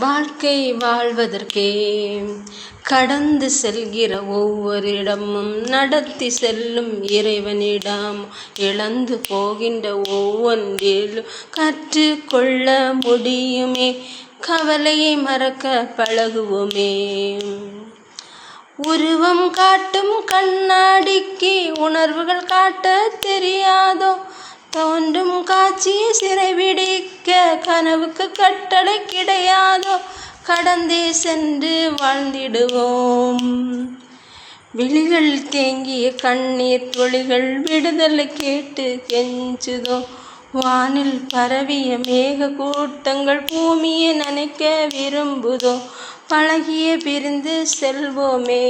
வாழ்க்கை வாழ்வதற்கே கடந்து செல்கிற ஒவ்வொரு இடமும் நடத்தி செல்லும் இறைவனிடம் இழந்து போகின்ற ஒவ்வொன்றிலும் கற்றுக்கொள்ள முடியுமே. கவலையை மறக்க பழகுவோமே. உருவம் காட்டும் கண்ணாடிக்கு உணர்வுகள் காட்ட தெரியாதோ? தோன்றும் காட்சியை சிக்க கனவுக்கு கட்டளை கிடையாதோ கடந்தே சென்று வாழ்ந்திடுவோம். விழிகள் தேங்கிய கண்ணீர் துளிகள் விடுதலை கேட்டு கெஞ்சுதோ வானில் பரவிய மேக கூட்டங்கள் பூமியை நினைக்க விரும்புதோ பழகிய பிரிந்து செல்வோமே.